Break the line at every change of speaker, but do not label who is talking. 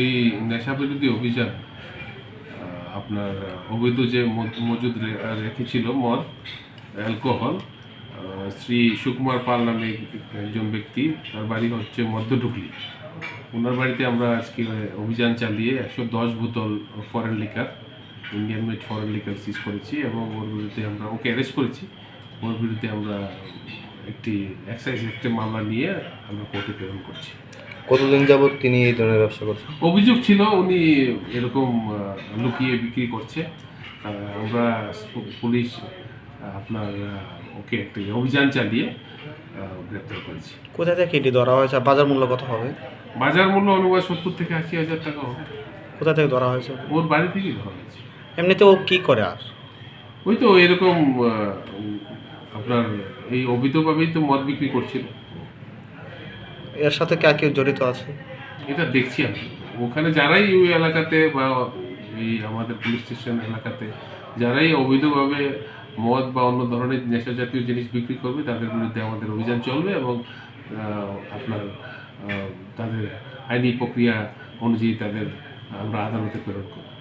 এই নেশা বিরোধী অভিযান আপনার অবৈধ যে মজুদ রেখেছিল মদ, অ্যালকোহল শ্রী সুকুমার পাল নামে একজন ব্যক্তি, তার বাড়ি হচ্ছে মধ্যঢুকলি ওনার বাড়িতে আমরা আজকে অভিযান চালিয়ে একশো দশ বোতল foreign liquor Indian made foreign liquor seize করেছি এবং ওর বিরুদ্ধে আমরা ওকে অ্যারেস্ট করেছি। ওর বিরুদ্ধে আমরা একটি এক্সাইজ একটি মামলা নিয়ে আমরা কোর্টে প্রেরণ করছি।
কতদিন যাবত তিনি এই ধরনের ব্যবসা করছেন?
অভিযোগ ছিল উনি এরকম লুকিয়ে বিক্রি করছে। আমরা পুলিশ আপনার ওকে একটি অভিযান চালিয়ে গ্রেপ্তার করেছি।
কোথা থেকে এটি ধরা হয়েছে? আর বাজার মূল্য কত হবে?
বাজার মূল্য অনুবাদ সত্তর থেকে আশি হাজার টাকা হবে।
কোথা থেকে ধরা হয়েছে?
ওর বাড়ি থেকেই ধরা হয়েছে।
এমনিতে ও কি করে আর?
ওই তো এরকম আপনার এই অবৈধভাবেই তো মদ বিক্রি করছিল।
এর সাথে কে কেউ জড়িত আছে?
এটা দেখছি আমি। ওখানে যারাই ওই এলাকাতে বা এই আমাদের পুলিশ স্টেশন এলাকাতে যারাই অবৈধভাবে মদ বা অন্য ধরনের নেশা জাতীয় জিনিস বিক্রি করবে তাদের বিরুদ্ধে আমাদের অভিযান চলবে এবং আপনার তাদের আইনি প্রক্রিয়া অনুযায়ী তাদের আমরা আদালতে প্রেরণ করব।